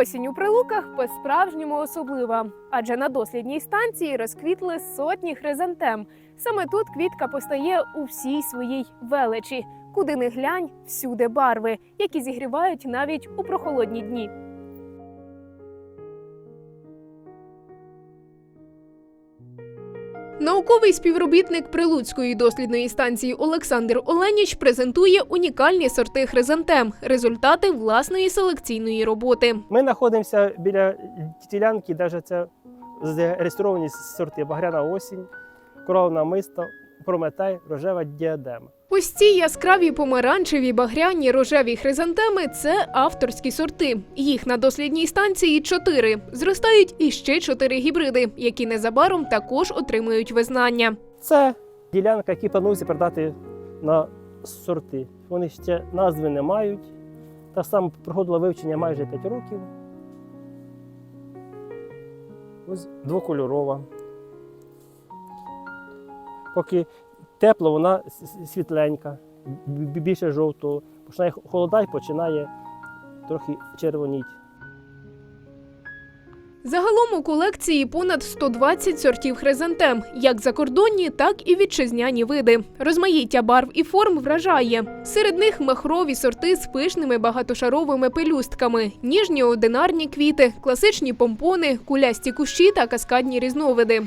Осінь у прилуках по-справжньому особлива, адже на дослідній станції розквітли сотні хризантем. Саме тут квітка постає у всій своїй величі. Куди не глянь, всюди барви, які зігрівають навіть у прохолодні дні. Науковий співробітник Прилуцької дослідної станції Олександр Оленіч презентує унікальні сорти хризантем, результати власної селекційної роботи. Ми знаходимося біля ділянки, де це зареєстровані сорти Багряна осінь, коровна миста, Прометей, рожева діадема. Ось ці яскраві помаранчеві, багряні, рожеві хризантеми це авторські сорти. Їх на дослідній станції чотири. Зростають іще чотири гібриди, які незабаром також отримують визнання. Це ділянка, які планується передати на сорти. Вони ще назви не мають. Так само проходило вивчення майже 5 років. Ось двокольорова. Поки тепло, вона світленька, більше жовтого. Починає холодати, починає трохи червоніть. Загалом у колекції понад 120 сортів хризантем, як закордонні, так і вітчизняні види. Розмаїття барв і форм вражає. Серед них махрові сорти з пишними багатошаровими пелюстками, ніжні одинарні квіти, класичні помпони, кулясті кущі та каскадні різновиди.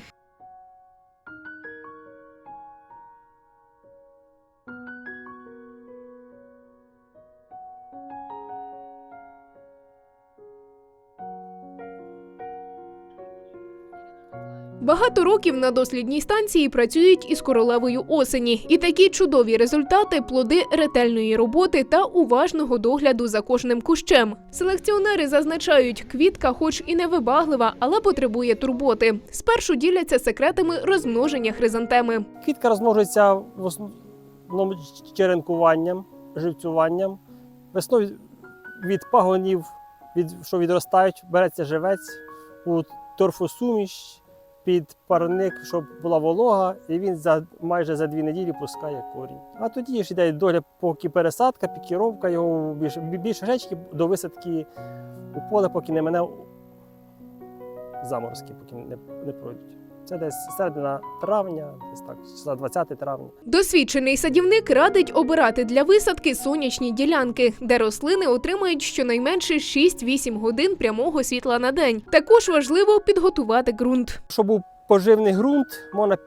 Багато років на дослідній станції працюють із королевою осені, і такі чудові результати плоди ретельної роботи та уважного догляду за кожним кущем. Селекціонери зазначають, квітка, хоч і невибаглива, але потребує турботи. Спершу діляться секретами розмноження хризантеми. Квітка розмножується в основному черенкуванням, живцюванням. Весною від пагонів, від, що відростають, береться живець у торфосуміш під парник, щоб була волога, і він за майже за дві неділі пускає корінь. А тоді ж йде доля, поки пересадка, пікіровка його більше, більше речки до висадки у поле, поки не мене заморозки, поки не, не пройдуть. Це десь середина травня, десь так, числа 20 травня. Досвідчений садівник радить обирати для висадки сонячні ділянки, де рослини отримають щонайменше 6-8 годин прямого світла на день. Також важливо підготувати ґрунт. Щоб був поживний ґрунт, можна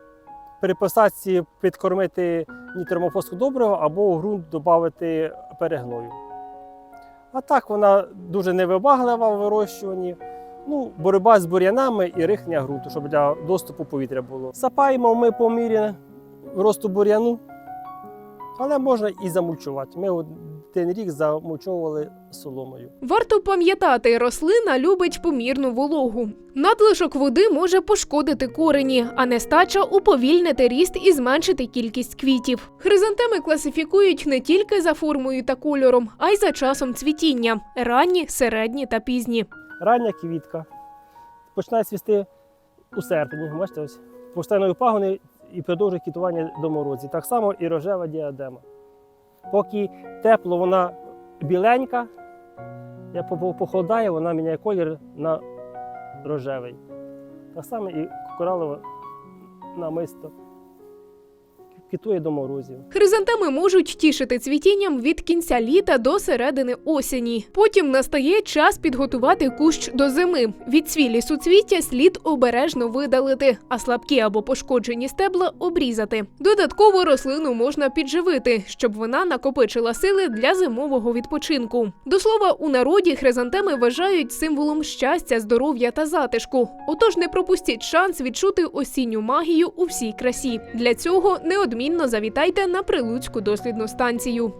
при посадці підкормити нітромофоску доброго або у ґрунт додати перегною. А так вона дуже невибаглива в вирощуванні. Ну, боротьба з бур'янами і рихлення ґрунту, щоб для доступу повітря було. Сапаємо ми по мірі росту бур'яну, але можна і замульчувати. Ми один рік замульчовували соломою. Варто пам'ятати, рослина любить помірну вологу. Надлишок води може пошкодити корені, а нестача уповільнити ріст і зменшити кількість квітів. Хризантеми класифікують не тільки за формою та кольором, а й за часом цвітіння ранні, середні та пізні. Рання квітка починає цвісти у серпні. Бачите, ось повстаною пагони і продовжує квітування до морозі. Так само і рожева діадема. Поки тепло, вона біленька, по- похолодає, вона міняє колір на рожевий. Так само і коралова намисто квітує до морозів. Хризантеми можуть тішити цвітінням від кінця літа до середини осені. Потім настає час підготувати кущ до зими. Відцвілі суцвіття слід обережно видалити, а слабкі або пошкоджені стебла обрізати. Додатково рослину можна підживити, щоб вона накопичила сили для зимового відпочинку. До слова, у народі хризантеми вважають символом щастя, здоров'я та затишку. Отож, не пропустіть шанс відчути осінню магію у всій красі. Для цього неодмінно завітайте на Прилуцьку дослідну станцію.